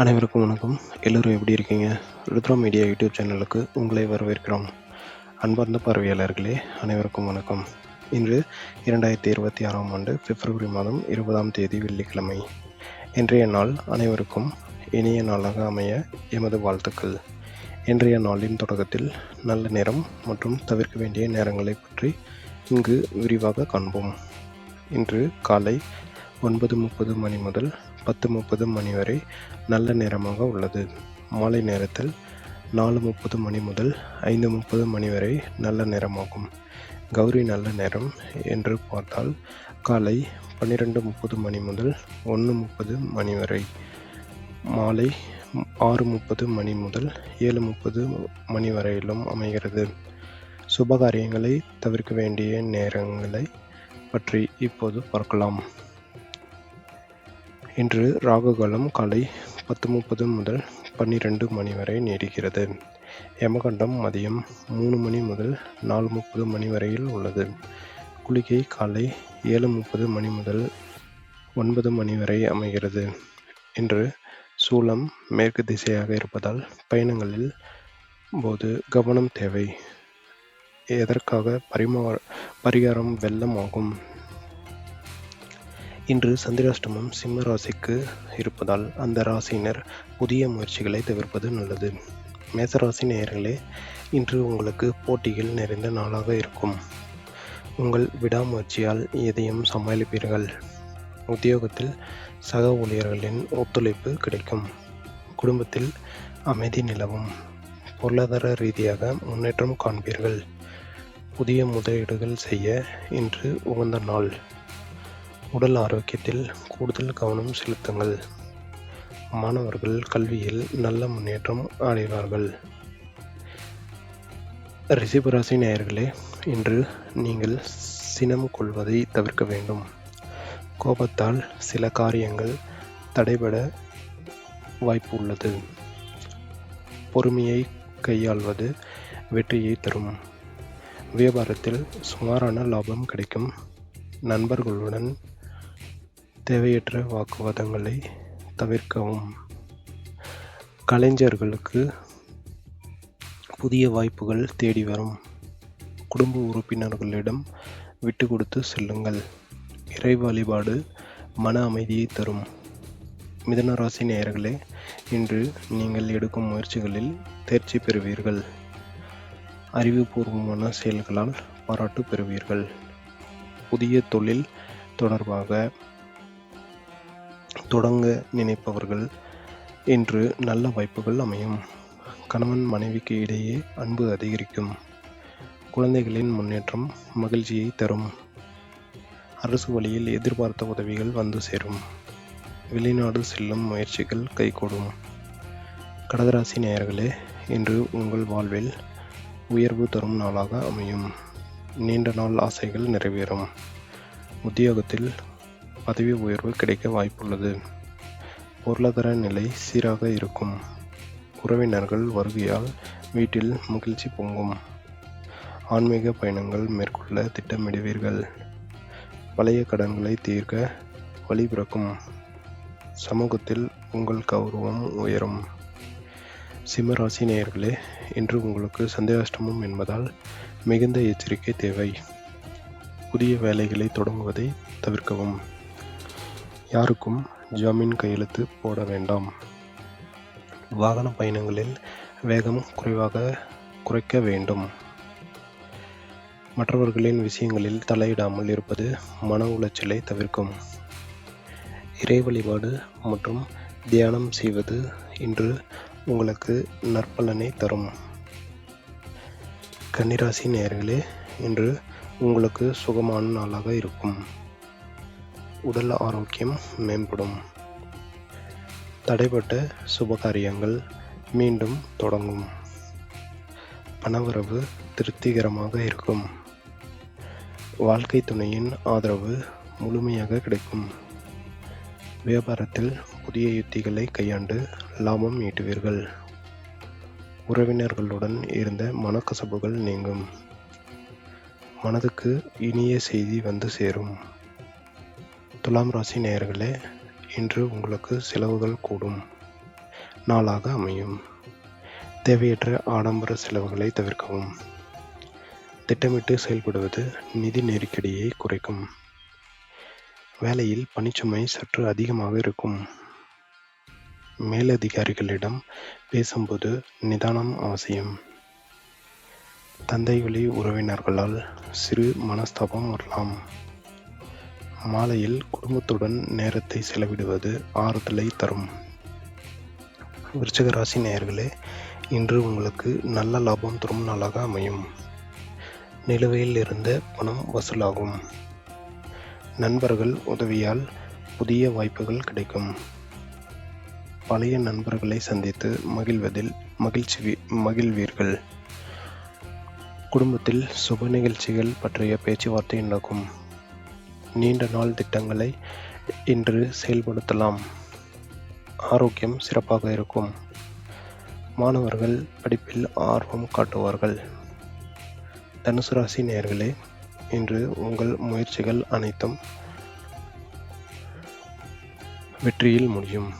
அனைவருக்கும் வணக்கம். எல்லோரும் எப்படி இருக்கீங்க? ருத்ரா மீடியா யூடியூப் சேனலுக்கு உங்களை வரவேற்கிறோம். அன்பார்ந்த பார்வையாளர்களே அனைவருக்கும் வணக்கம். இன்று இரண்டாயிரத்தி இருபத்தி ஆறாம் ஆண்டு பிப்ரவரி மாதம் இருபதாம் தேதி வெள்ளிக்கிழமை. இன்றைய நாள் அனைவருக்கும் இனிய நாளாக அமைய எமது வாழ்த்துக்கள். இன்றைய நாளின் தொடக்கத்தில் நல்ல நேரம் மற்றும் தவிர்க்க வேண்டிய நேரங்களை பற்றி இங்கு விரிவாக காண்போம். இன்று காலை ஒன்பது முப்பது மணி முதல் பத்து முப்பது மணி வரை நல்ல நேரமாக உள்ளது. மாலை நேரத்தில் நாலு முப்பது மணி முதல் ஐந்து முப்பது மணி வரை நல்ல நேரமாகும். கௌரி நல்ல நேரம் என்று பார்த்தால் காலை பன்னிரெண்டு முப்பது மணி முதல் ஒன்று முப்பது மணி வரை மாலை ஆறு முப்பது மணி முதல் ஏழு முப்பது மணி வரையிலும் அமைகிறது. சுபகாரியங்களை தவிர்க்க வேண்டிய நேரங்களை பற்றி இப்போது பார்க்கலாம். இன்று ராகுகாலம் காலை பத்து முப்பது முதல் பன்னிரெண்டு மணி வரை நீடிக்கிறது. யமகண்டம் மதியம் மூணு மணி முதல் நாலு முப்பது மணி வரையில் உள்ளது. குளிகை காலை ஏழு முப்பது மணி முதல் ஒன்பது மணி வரை அமைகிறது. இன்று சூலம் மேற்கு திசையாக இருப்பதால் பயணங்களில் போது கவனம் தேவை. எதற்காக பரிமா பரிகாரம் வெள்ளம் ஆகும் இன்று சந்திராஷ்டமம் சிம்ம ராசிக்கு இருப்பதால் அந்த ராசியினர் புதிய முயற்சிகளை தவிர்ப்பது நல்லது. மேசராசி நேயர்களே இன்று உங்களுக்கு போட்டிகள் நிறைந்த நாளாக இருக்கும். உங்கள் விடாமுயற்சியால் எதையும் சமாளிப்பீர்கள். உத்தியோகத்தில் சக ஊழியர்களின் ஒத்துழைப்பு கிடைக்கும். குடும்பத்தில் அமைதி நிலவும். பொருளாதார ரீதியாக முன்னேற்றம் காண்பீர்கள். புதிய முதலீடுகள் செய்ய இன்று உகந்த நாள். உடல் ஆரோக்கியத்தில் கூடுதல் கவனம் செலுத்துங்கள். மாணவர்கள் கல்வியில் நல்ல முன்னேற்றம் அடைவார்கள். ரிஷிபராசி நேயர்களே இன்று நீங்கள் சினம் கொள்வதை தவிர்க்க வேண்டும். கோபத்தால் சில காரியங்கள் தடைபட வாய்ப்பு உள்ளது. பொறுமையை கையாள்வது வெற்றியை தரும். வியாபாரத்தில் சுமாரான லாபம் கிடைக்கும். நண்பர்களுடன் தேவையற்ற வாக்குவாதங்களை தவிர்க்கவும். கலைஞர்களுக்கு புதிய வாய்ப்புகள் தேடி வரும். குடும்ப உறுப்பினர்களிடம் விட்டு கொடுத்து செல்லுங்கள். இறை வழிபாடு மன அமைதியை தரும். மிதனராசி நேயர்களே இன்று நீங்கள் எடுக்கும் முயற்சிகளில் தேர்ச்சி பெறுவீர்கள். அறிவுபூர்வமான செயல்களால் பாராட்டு பெறுவீர்கள். புதிய தொழில் தொடர்பாக தொடங்க நினைப்பவர்கள் இன்று நல்ல வாய்ப்புகள் அமையும். கணவன் மனைவிக்கு இடையே அன்பு அதிகரிக்கும். குழந்தைகளின் முன்னேற்றம் மகிழ்ச்சியை தரும். அரசு வழியில் எதிர்பார்த்த உதவிகள் வந்து சேரும். வெளிநாடு செல்லும் முயற்சிகள் கைகூடும். கடகராசி நேயர்களே இன்று உங்கள் வாழ்வில் உயர்வு தரும் நாளாக அமையும். நீண்ட நாள் ஆசைகள் நிறைவேறும். உத்தியோகத்தில் பதவி உயர்வு கிடைக்க வாய்ப்புள்ளது. பொருளாதார நிலை சீராக இருக்கும். உறவினர்கள் வருகையால் வீட்டில் மகிழ்ச்சி பொங்கும். ஆன்மீக பயணங்கள் மேற்கொள்ள திட்டமிடுவீர்கள். பழைய கடன்களை தீர்க்க வழிபிறக்கும் சமூகத்தில் உங்கள் கௌரவம் உயரும். சிம்மராசி நேயர்களே இன்று உங்களுக்கு சந்தேகாஷ்டமம் என்பதால் மிகுந்த எச்சரிக்கை தேவை. புதிய வேலைகளை தொடங்குவதை தவிர்க்கவும். யாருக்கும் ஜாமீன் கையெழுத்து போட வேண்டாம். வாகன பயணங்களில் வேகம் குறைவாக குறைக்க வேண்டும். மற்றவர்களின் விஷயங்களில் தலையிடாமல் இருப்பது மன உளைச்சலை தவிர்க்கும். இறை வழிபாடு மற்றும் தியானம் செய்வது இன்று உங்களுக்கு நற்பலனை தரும். கன்னிராசி நேர்களே இன்று உங்களுக்கு சுகமான நாளாக இருக்கும். உடல் ஆரோக்கியம் மேம்படும். தடைப்பட்ட சுபகாரியங்கள் மீண்டும் தொடங்கும். பணவரவு திருப்திகரமாக இருக்கும். வாழ்க்கை துணையின் ஆதரவு முழுமையாக கிடைக்கும். வியாபாரத்தில் புதிய யுத்திகளை கையாண்டு லாபம் ஈட்டுவீர்கள். உறவினர்களுடன் இருந்த மனக்கசப்புகள் நீங்கும். மனதுக்கு இனிய செய்தி வந்து சேரும். துலாம் ராசி நேயர்களே இன்று உங்களுக்கு செலவுகள் கூடும். நாளாக அமையும். தேவையற்ற ஆடம்பர செலவுகளை தவிர்க்கவும். திட்டமிட்டு செயல்படுவது நிதி நெருக்கடியை குறைக்கும். வேலையில் பணிச்சுமை சற்று அதிகமாக இருக்கும். மேலதிகாரிகளிடம் பேசும்போது நிதானம் அவசியம். தந்தை வழி உறவினர்களால் சிறு மனஸ்தாபம் வரலாம். மாலையில் குடும்பத்துடன் நேரத்தை செலவிடுவது ஆறுதலை தரும். விருச்சிக ராசி நேயர்களே இன்று உங்களுக்கு நல்ல லாபம் தரும் நாளாக அமையும். நிலுவையில் இருந்த பணம் வசூலாகும். நண்பர்கள் உதவியால் புதிய வாய்ப்புகள் கிடைக்கும். பழைய நண்பர்களை சந்தித்து மகிழ்வதில் மகிழ்ச்சி மகிழ்வீர்கள். குடும்பத்தில் சுப நிகழ்ச்சிகள் பற்றிய பேச்சுவார்த்தை நடக்கும். நீண்ட நாள் திட்டங்களை இன்று செயல்படுத்தலாம். ஆரோக்கியம் சிறப்பாக இருக்கும். மாணவர்கள் படிப்பில் ஆர்வம் காட்டுவார்கள். தனுசு ராசி நேர்களே இன்று உங்கள் முயற்சிகள் அனைத்தும் வெற்றியில் முடியும்.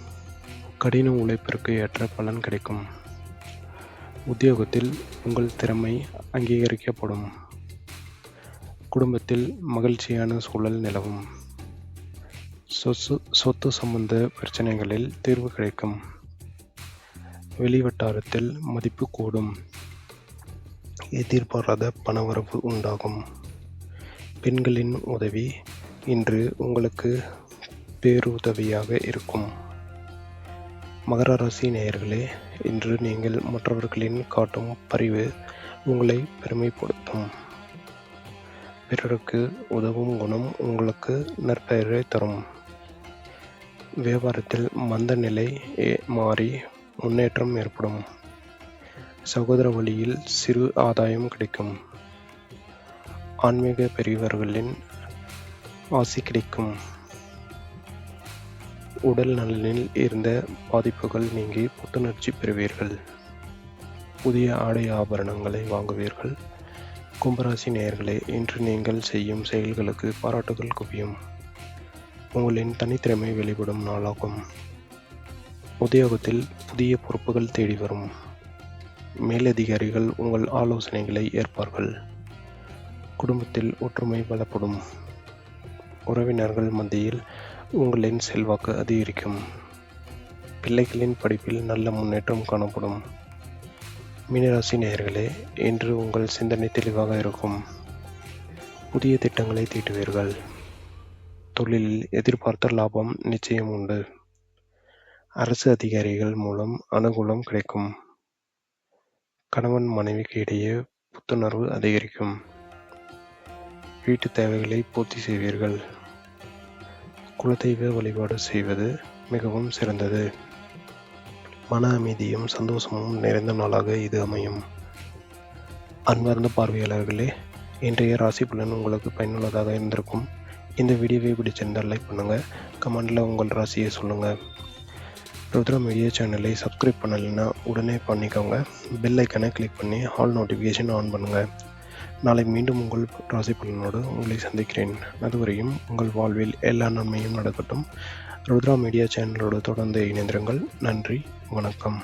கடின உழைப்பிற்கு ஏற்ற பலன் கிடைக்கும். உத்தியோகத்தில் உங்கள் திறமை அங்கீகரிக்கப்படும். குடும்பத்தில் மகிழ்ச்சியான சூழல் நிலவும். சொத்து சொத்து சம்பந்த பிரச்சனைகளில் தீர்வு கிடைக்கும். வெளிவட்டாரத்தில் மதிப்பு கூடும். எதிர்பாராத பணவரவு உண்டாகும். பெண்களின் உதவி இன்று உங்களுக்கு பேருதவியாக இருக்கும். மகர ராசி நேயர்களே இன்று நீங்கள் மற்றவர்களின் காட்டும் பரிவு உங்களை பெருமைப்படுத்தும். பிறருக்கு உதவும் குணம் உங்களுக்கு நற்பெயரை தரும். வியாபாரத்தில் மந்த நிலை மாறி முன்னேற்றம் ஏற்படும். சகோதர வழியில் சிறு ஆதாயம் கிடைக்கும். ஆன்மீக பெரியவர்களின் ஆசி கிடைக்கும். உடல் நலனில் இருந்த பாதிப்புகள் நீங்கி புத்துணர்ச்சி பெறுவீர்கள். புதிய ஆடை ஆபரணங்களை வாங்குவீர்கள். கும்பராசி நேயர்களே இன்று நீங்கள் செய்யும் செயல்களுக்கு பாராட்டுகள் குவியும். உங்களின் தனித்திறமை வெளிப்படும் நாளாகும். உத்தியோகத்தில் புதிய பொறுப்புகள் தேடி வரும். மேலதிகாரிகள் உங்கள் ஆலோசனைகளை ஏற்பார்கள். குடும்பத்தில் ஒற்றுமை பலப்படும் உறவினர்கள் மத்தியில் உங்களின் செல்வாக்கு அதிகரிக்கும். பிள்ளைகளின் படிப்பில் நல்ல முன்னேற்றம் காணப்படும். மீனராசி நேயர்களே இன்று உங்கள் சிந்தனை தெளிவாக இருக்கும். புதிய திட்டங்களை தீட்டுவீர்கள். தொழிலில் எதிர்பார்த்த லாபம் நிச்சயம் உண்டு. அரசு அதிகாரிகள் மூலம் அனுகூலம் கிடைக்கும். கணவன் மனைவிக்கு இடையே புத்துணர்வு அதிகரிக்கும். வீட்டு தேவைகளை பூர்த்தி செய்வீர்கள். குலதெய்வ வழிபாடு செய்வது மிகவும் சிறந்தது. மன அமைதியும் சந்தோஷமும் நிறைந்த நாளாக இது அமையும். அன்பார்ந்த பார்வையாளர்களே இன்றைய ராசி பலன் உங்களுக்கு பயனுள்ளதாக இருந்திருக்கும். இந்த வீடியோவை பிடிச்சிருந்தால் லைக் பண்ணுங்கள் கமெண்டில் உங்கள் ராசியை சொல்லுங்கள் ருத்ரா மீடியா சேனலை சப்ஸ்கிரைப் பண்ணலைன்னா உடனே பண்ணிக்கோங்க. பெல் ஐக்கனை கிளிக் பண்ணி ஆல் நோட்டிஃபிகேஷன் ஆன் பண்ணுங்கள் நாளை மீண்டும் உங்கள் ராசி பலனோடு உங்களை சந்திக்கிறேன். அதுவரையும் உங்கள் வாழ்வில் எல்லா நன்மையும் நடக்கட்டும். ருத்ரா மீடியா சேனலோடு தொடர்ந்து இணைந்திருங்கள். நன்றி வணக்கம்.